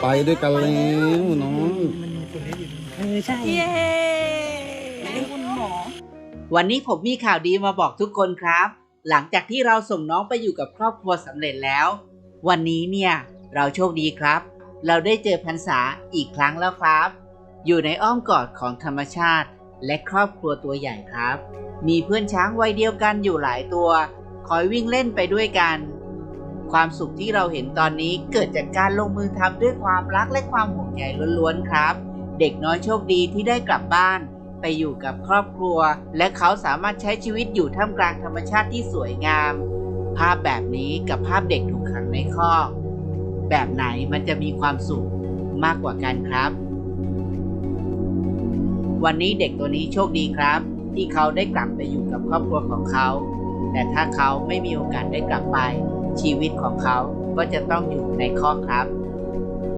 ไปด้วยกันแล้วน้องเออใช่เย้คุณหมอ วันนี้ผมมีข่าวดีมาบอกทุกคนครับ หลังจากที่เราส่งน้องไปอยู่กับครอบครัวสำเร็จแล้ว วันนี้เนี่ยเราโชคดีครับ เราได้เจอพันษาอีกครั้งแล้วครับ อยู่ในอ้อมกอดของธรรมชาติ และครอบครัวตัวใหญ่ครับ มีเพื่อนช้างวัยเดียวกันอยู่หลายตัว คอยวิ่งเล่นไปด้วยกัน ความสุขที่เราเห็นตอนนี้เกิดจากการลงมือทำด้วยความรักและความห่วงใยล้วนๆครับ เด็กน้อยโชคดีที่ได้กลับบ้าน ไปอยู่กับครอบครัว และเขาสามารถใช้ชีวิตอยู่ท่ามกลางธรรมชาติที่สวยงาม ภาพแบบนี้กับภาพเด็กถูกขังในคอกแบบไหนมันจะมีความสุขมากกว่ากันครับ วันนี้เด็กตัวนี้โชคดีครับ ที่เขาได้กลับไปอยู่กับครอบครัวของเขา แต่ถ้าเขาไม่มีโอกาสได้กลับไป ชีวิตของเขาก็จะต้องอยู่ในข้อครับ